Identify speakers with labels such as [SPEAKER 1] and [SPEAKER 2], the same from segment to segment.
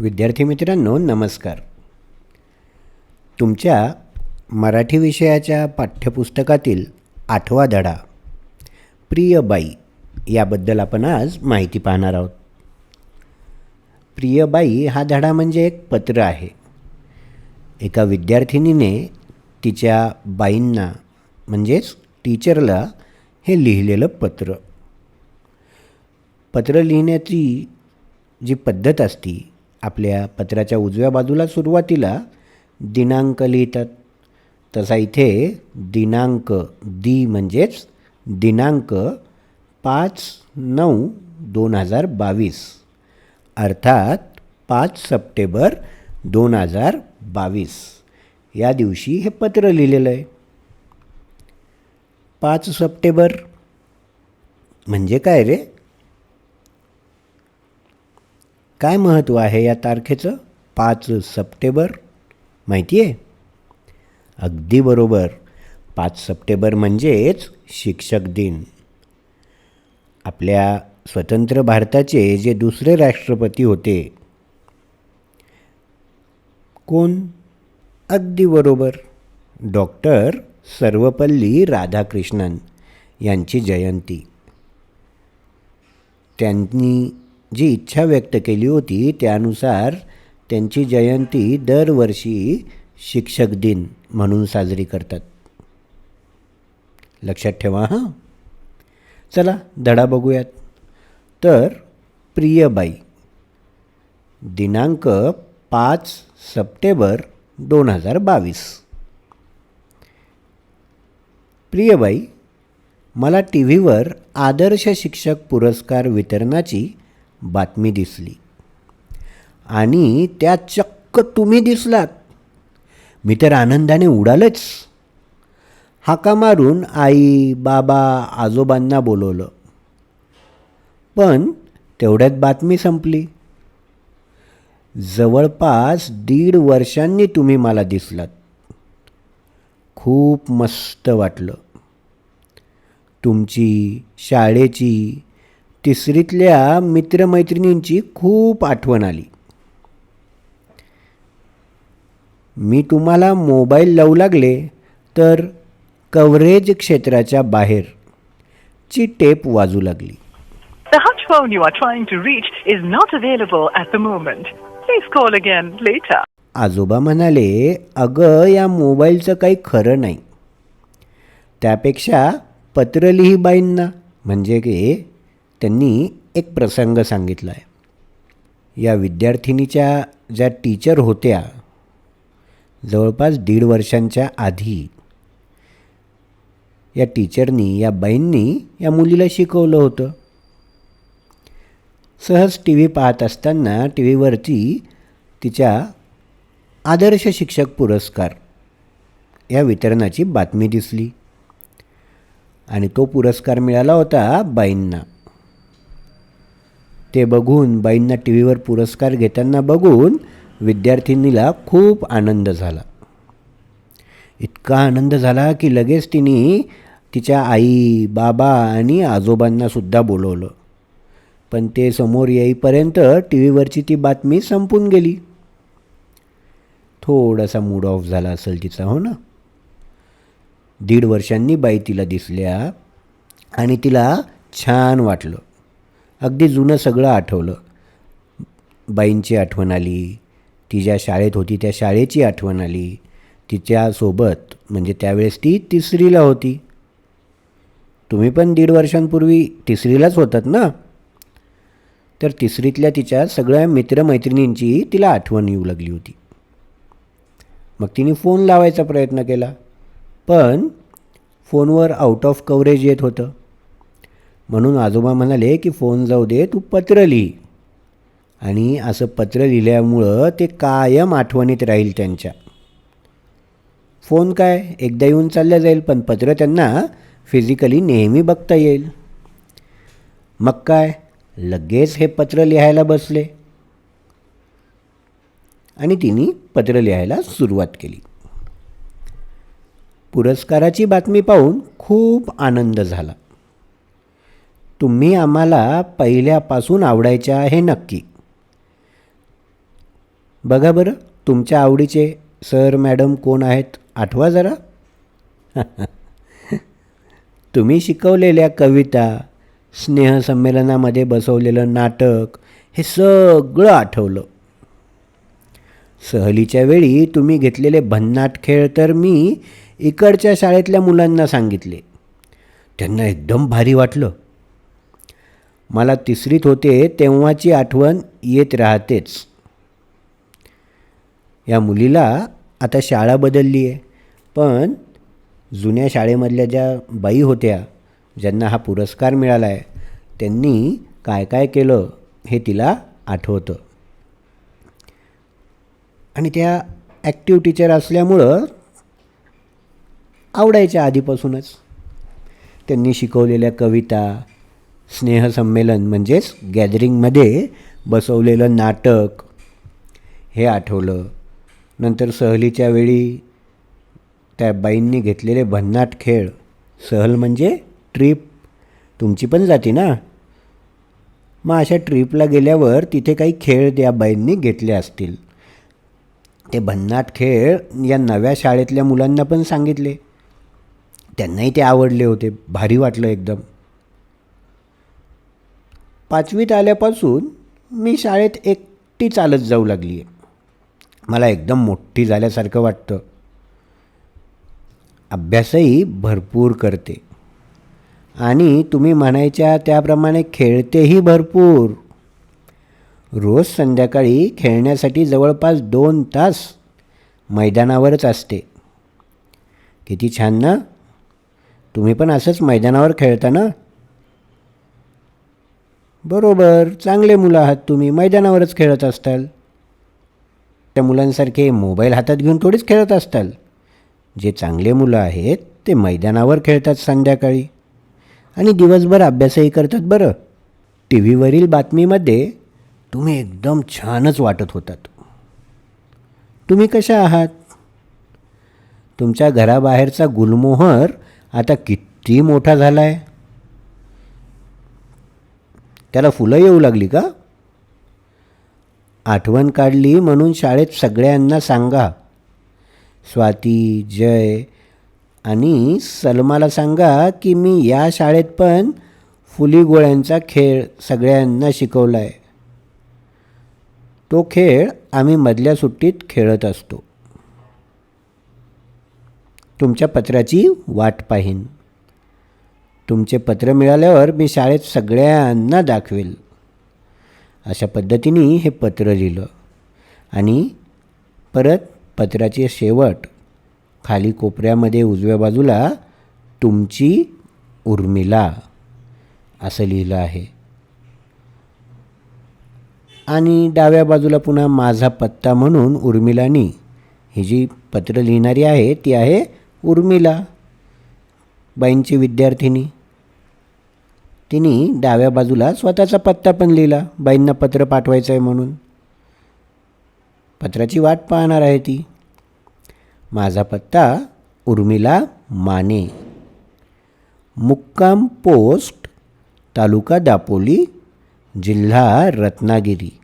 [SPEAKER 1] विद्यार्थी मित्रांनो नमस्कार. तुमच्या मराठी विषयाच्या पाठ्यपुस्तकातील आठवा धडा प्रिय बाई याबद्दल आपण आज माहिती पाहणार आहोत. प्रिय बाई हा धडा म्हणजे एक पत्र आहे. एका विद्यार्थिनीने तिच्या बाईंना म्हणजेच टीचरला हे लिहिलेलं पत्र. पत्र लिहिण्याची जी पद्धत असती आपल्या पत्राच्या उजव्या बाजूला सुरुवातीला दिनांक लिहितात. तसा इथे दिनांक दी म्हणजेच दिनांक पाच नऊ दोन हजार बावीस. अर्थात पाच सप्टेंबर दोन हजार बावीस. या दिवशी हे पत्र लिहिलेलं आहे. पाच सप्टेंबर म्हणजे काय रे? काय महत्त्व आहे या तारखेचं? पाच सप्टेंबर. माहिती आहे? अगदी बरोबर. पाच सप्टेंबर म्हणजेच शिक्षक दिन. आपल्या स्वतंत्र भारताचे जे दुसरे राष्ट्रपती होते. कोण? अगदी बरोबर. डॉक्टर सर्वपल्ली राधाकृष्णन यांची जयंती. त्यांनी जी इच्छा व्यक्त केली होती त्यानुसार त्यांची जयंती दरवर्षी शिक्षक दिन म्हणून साजरी करतात. लक्षात ठेवा हां? चला धडा बघूयात. तर प्रियबाई दिनांक पाच सप्टेंबर दोन हजार बावीस. प्रियबाई मला टी व्हीवर आदर्श शिक्षक पुरस्कार वितरणाची बातमी दिसली. आणि त्या चक्क तुम्ही दिसलात. मी तर आनंदाने उडालच. हाका मारून आई बाबा आजोबांना बोलवलं. पण तेवढ्यात बातमी संपली. जवळपास दीड वर्षांनी तुम्ही मला दिसलात. खूप मस्त वाटलं. तुमची शाळेची तिसरीतल्या मित्रमैत्रिणींची खूप आठवण आली. मी तुम्हाला मोबाईल लावू लागले तर कव्हरेज क्षेत्राच्या बाहेर ची टेप वाजू लागली.
[SPEAKER 2] The hutch phone you are trying to reach is not available at the moment. Please call again later.
[SPEAKER 1] आजोबा म्हणाले अगं या मोबाईलचं काही खरं नाही. त्यापेक्षा पत्र लिही बाईंना. म्हणजे की? त्यांनी एक प्रसंग सांगितला आहे या विद्यार्थिनीच्या ज्या टीचर होत्या जवळपास दीड वर्षांच्या आधी या टीचरनी या बाईंनी या मुलीला शिकवलं होतं. सहज टी व्ही पाहत असताना टी व्हीवरती तिच्या आदर्श शिक्षक पुरस्कार या वितरणाची बातमी दिसली. आणि तो पुरस्कार मिळाला होता बाईंना. ते बघून बाईंना टी व्हीवर पुरस्कार घेताना बघून विद्यार्थिनीला खूप आनंद झाला. इतका आनंद झाला की लगेच तिने तिच्या आई बाबा आणि आजोबांनासुद्धा बोलवलं. पण ते समोर येईपर्यंत टी व्हीवरची ती बातमी संपून गेली. थोडासा मूड ऑफ झाला असेल तिचा हो ना? दीड वर्षांनी बाई तिला दिसल्या आणि तिला छान वाटलं. अगदी जुनं सगळं आठवलं. बाईंची आठवण आली ती ज्या शाळेत होती त्या शाळेची आठवण आली तिच्यासोबत म्हणजे त्यावेळेस ती तिसरीला होती. तुम्ही पण दीड वर्षांपूर्वी तिसरीलाच होतात ना? तर तिसरीतल्या तिच्या सगळ्या मित्रमैत्रिणींची तिला आठवण येऊ लागली होती. मग तिने फोन लावायचा प्रयत्न केला पण फोनवर आउट ऑफ कव्हरेज येत होतं. म्हणून आजोबा म्हणाले की फोन जाऊ दे तू पत्र लिही. आणि असं पत्र लिहिल्यामुळं ते कायम आठवणीत राहील त्यांच्या. फोन काय एकदा येऊन चालल्या जाईल पण पत्र त्यांना फिजिकली नेहमी बघता येईल. मग काय लगेच हे पत्र लिहायला बसले. आणि तिने पत्र लिहायला सुरुवात केली. पुरस्काराची बातमी पाहून खूप आनंद झाला. तुम्ही आम्हाला पहिल्यापासून आवडायच्या हे नक्की. बघा बरं तुमच्या आवडीचे सर मॅडम कोण आहेत? आठवा जरा. तुम्ही शिकवलेल्या कविता स्नेहसंमेलनामध्ये बसवलेलं नाटक हे सगळं आठवलं. सहलीच्या वेळी तुम्ही घेतलेले भन्नाट खेळ तर मी इकडच्या शाळेतल्या मुलांना सांगितले. त्यांना एकदम भारी वाटलं. मला तिसरीत होते तेव्हाची आठवण येत राहतेच. या मुलीला आता शाळा बदलली आहे पण जुन्या शाळेमधल्या ज्या बाई होत्या ज्यांना हा पुरस्कार मिळाला आहे त्यांनी काय काय केलं हे तिला आठवतं. आणि त्या ॲक्टिव्ह टीचर असल्यामुळं आवडायच्या आधीपासूनच. त्यांनी शिकवलेल्या कविता स्नेहसंमेलन म्हणजेच गॅदरिंगमध्ये बसवलेलं नाटक हे आठवलं. नंतर सहलीच्या वेळी त्या बाईंनी घेतलेले भन्नाट खेळ. सहल म्हणजे ट्रीप. तुमची पण जाती ना? मग अशा ट्रीपला गेल्यावर तिथे काही खेळ त्या बाईंनी घेतले असतील. ते भन्नाट खेळ या नव्या शाळेतल्या मुलांना पण सांगितले. त्यांनाही ते आवडले होते. भारी वाटलं एकदम. पाचवीत आल्यापासून मी शाळेत एकटी चालत जाऊ लागली आहे. मला एकदम मोठी झाल्यासारखं वाटतं. अभ्यासही भरपूर करते. आणि तुम्ही म्हणायच्या त्याप्रमाणे खेळतेही भरपूर. रोज संध्याकाळी खेळण्यासाठी जवळपास दोन तास मैदानावरच असते. किती छान ना? तुम्ही पण असंच मैदानावर खेळता ना? बरोबर चांगले मुलं आहात तुम्ही. मैदानावरच खेळत असताल. त्या मुलांसारखे मोबाईल हातात घेऊन थोडीच खेळत असताल. जे चांगले मुलं आहेत ते मैदानावर खेळतात संध्याकाळी. आणि दिवसभर अभ्यासही करतात बरं. टी व्हीवरील बातमीमध्ये तुम्ही एकदम छानच वाटत होतात. तुम्ही कशा आहात? तुमच्या घराबाहेरचा गुलमोहर आता किती मोठा झाला आहे त्याला फुलं येऊ लागली का? आठवण काढली म्हणून शाळेत सगळ्यांना सांगा. स्वाती जय आणि सलमाला सांगा की मी या शाळेत पण फुली गोळ्यांचा खेळ सगळ्यांना शिकवला आहे तो खेळ आम्ही मधल्या सुट्टीत खेळत असतो. तुमच्या पत्राची वाट पाहीन. तुमचे पत्र मिळाल्यावर मी शाळेत सगळ्यांना दाखवेल. अशा पद्धतीने हे पत्र लिहिलं. आणि परत पत्राचे शेवट खाली कोपऱ्यामध्ये उजव्या बाजूला तुमची उर्मिला असं लिहिलं आहे. आणि डाव्या बाजूला पुन्हा माझा पत्ता म्हणून उर्मिलानी ही जी पत्र लिहिणारी आहे ती आहे उर्मिला. बाईंची विद्यार्थिनी. तिने डाव्या बाजूला स्वतःचा पत्ता पण लिहिला. बाईंना पत्र पाठवायचं आहे म्हणून. पत्राची वाट पाहणार आहे ती. माझा पत्ता उर्मिला माने. मुक्काम पोस्ट तालुका दापोली जिल्हा रत्नागिरी.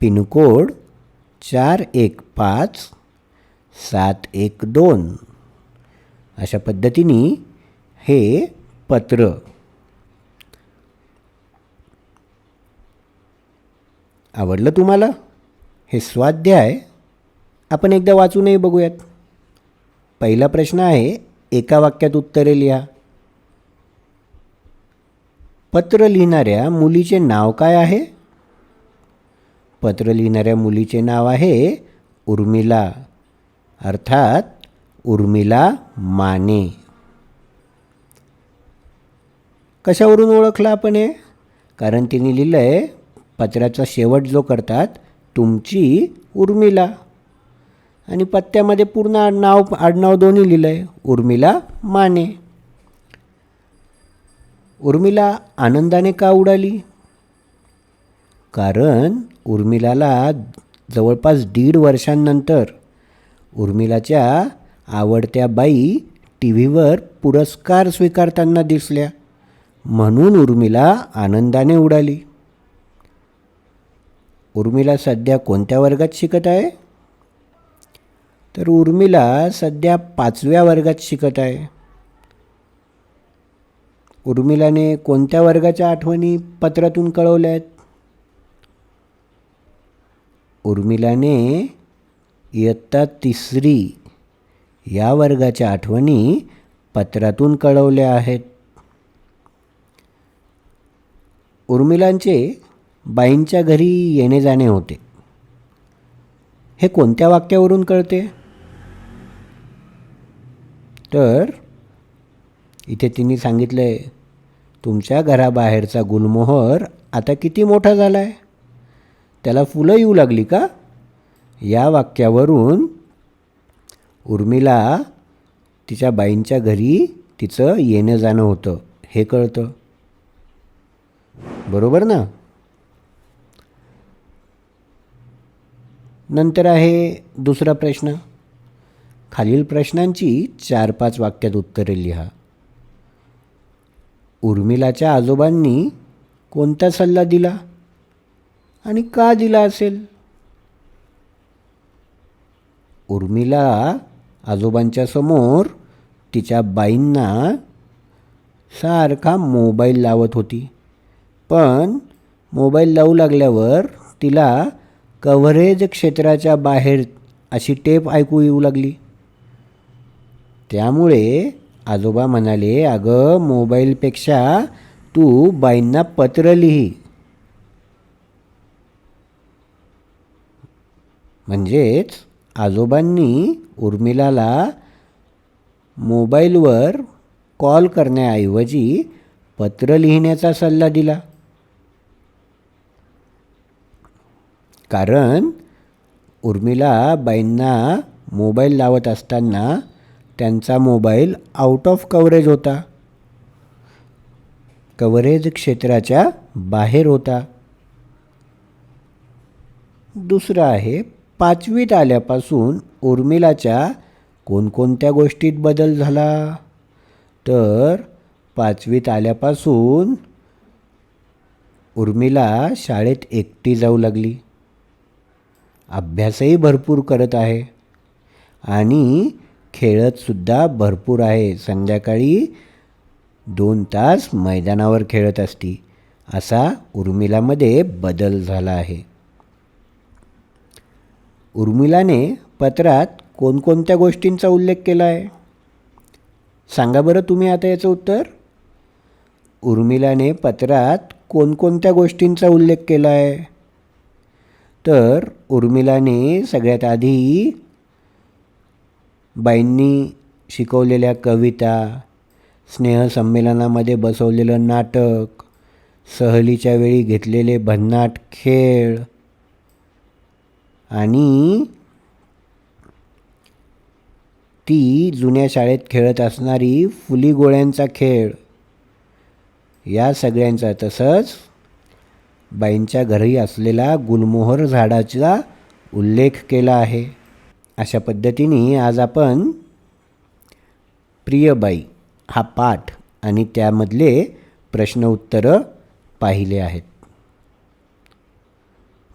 [SPEAKER 1] पिनकोड चार एक पाच सात एक दोन. अशा पद्धतीने हे पत्र. आवडलं तुम्हाला? हे स्वाध्याय आपण एकदा वाचूनही बघूयात. पहिला प्रश्न आहे एका वाक्यात उत्तरे लिहा. पत्र लिहिणाऱ्या मुलीचे नाव काय आहे? पत्र लिहिणाऱ्या मुलीचे नाव आहे उर्मिला. अर्थात उर्मिला माने. कशावरून ओळखलं आपण हे? कारण तिने लिहिलं आहे पत्राचा शेवट जो करतात तुमची उर्मिला. आणि पत्त्यामध्ये पूर्ण आडनाव आडनाव दोन्ही लिहिलं आहे उर्मिला माने. उर्मिला आनंदाने का उडाली? कारण उर्मिलाला जवळपास दीड वर्षांनंतर उर्मिलाच्या आवडत्या बाई टी व्हीवर पुरस्कार स्वीकारताना दिसल्या. म्हणून उर्मिला आनंदाने उडाली. उर्मिला सध्या कोणत्या वर्गात शिकत आहे? तर उर्मिला सध्या पाचव्या वर्गात शिकत आहे. उर्मिलाने कोणत्या वर्गाच्या आठवणी पत्रातून कळवल्या आहेत उर्मिलाने इयत्ता तिसरी या वर्गाच्या आठवणी पत्रातून कळवल्या आहेत. उर्मिलांचे बाईंच्या घरी येणे जाणे होते. हे कोणत्या वाक्यावरून कळते? तर इथे तिने सांगितलं आहे तुमच्या घराबाहेरचा गुलमोहर आता किती मोठा झाला आहे त्याला फुलं येऊ लागली का? या वाक्यावरून उर्मिला तिच्या बाईंच्या घरी तिचं येणं जाणं होतं. हे कळतं. बरोबर ना? नंतर आहे दुसरा प्रश्न. खालील प्रश्नांची चार पाच वाक्यात उत्तरे लिहा. उर्मिलाच्या आजोबांनी कोणता सल्ला दिला? आणि का दिला असेल? उर्मिला आजोबांच्या समोर तिच्या बाईंना सारखा मोबाईल लावत होती. पण मोबाईल लावू लागल्यावर तिला कव्हरेज क्षेत्राच्या बाहेर अशी टेप ऐकू येऊ लागली. त्यामुळे आजोबा म्हणाले अगं मोबाईलपेक्षा तू बाईंना पत्र लिही. म्हणजेच आजोबांनी उर्मिलाला मोबाईलवर कॉल करण्याऐवजी पत्र लिहिण्याचा सल्ला दिला. कारण उर्मिला बाईंना मोबाईल लावत असताना त्यांचा मोबाईल आउट ऑफ कव्हरेज होता. कव्हरेज क्षेत्राच्या बाहेर होता. दुसरं आहे पाचवीत आल्यापासून उर्मिलाच्या कोणकोणत्या गोष्टीत बदल झाला? तर पाचवीत आल्यापासून उर्मिला शाळेत एकटी जाऊ लागली. अभ्यासही भरपूर करत आहे आणि खेळतसुद्धा भरपूर आहे. संध्याकाळी दोन तास मैदानावर खेळत असती. असा उर्मिलामध्ये बदल झाला आहे. उर्मिलाने पत्रात कोणकोणत्या गोष्टींचा उल्लेख केला आहे सांगा बरं तुम्ही आता याचं उत्तर. उर्मिलाने पत्रात कोणकोणत्या गोष्टींचा उल्लेख केला आहे तर उर्मिलाने सगळ्यात आधी बाईंनी शिकवलेल्या कविता स्नेहसंमेलनामध्ये बसवलेलं नाटक सहलीच्या वेळी घेतलेले भन्नाट खेळ आणि ती जुन्या शाळेत खेळत असणारी फुली गोळ्यांचा खेळ. या सगळ्यांचा तसंच बाईंच्या घरी असलेला गुलमोहर झाडाचा उल्लेख केला आहे. अशा पद्धतीने आज आपण प्रियबाई हा पाठ आणि त्यामधले प्रश्न उत्तरं पाहिले आहेत.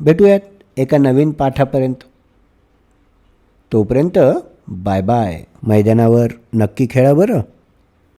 [SPEAKER 1] भेटूयात. एका नवीन पाठापर्यंत. तोपर्यंत बाय बाय. मैदानावर नक्की खेळा बरं.